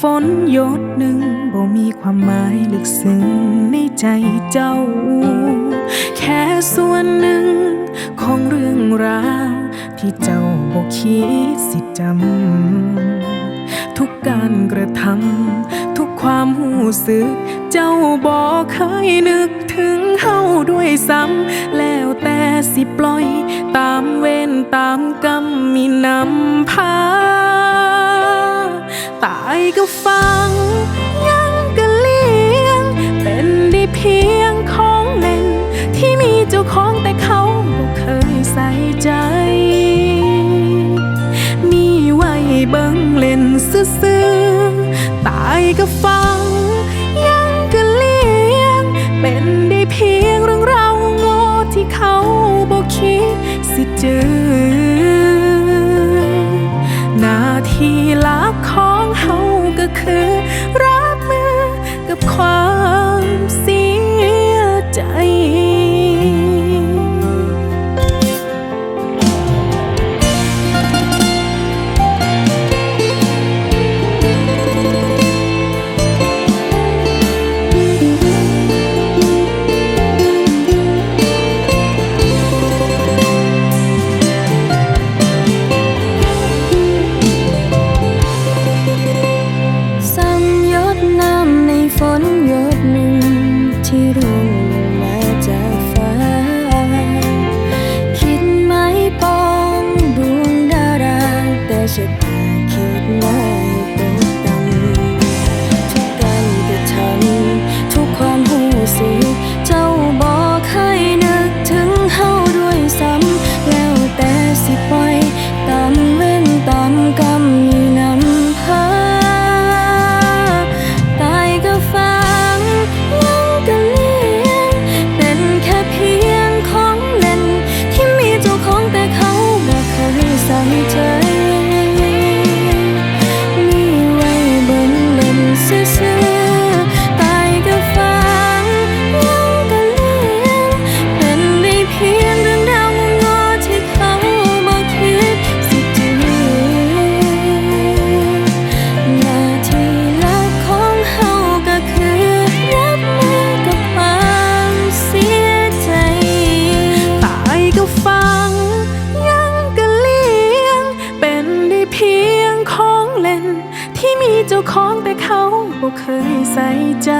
ฝนหยดหนึ่งบ่มีความหมายลึกซึ้งในใจเจ้า แค่ส่วนหนึ่งของเรื่องราวที่เจ้าบ่คิดสิจำ ทุกการกระทำทุกความหูสึก เจ้าบ่เคยนึกถึงเฮาด้วยซ้ำ แล้วแต่สิปล่อย ตามเวรตามกรรมมีนำพา ตายก็ฟัง ยังก็เลี้ยง เป็นได้เพียงของเล่น ที่มีเจ้าของแต่เขาบ่เคยใส่ใจ มีไว้เบิ่งเล่นซื่อๆตายก็ฟัง ยังก็เลี้ยง เป็นได้เพียงเรื่องราวโง่ที่เขาบ่คิดสิจือนาที่หลัก ฝนหยดห บ่เคยใส่ใจ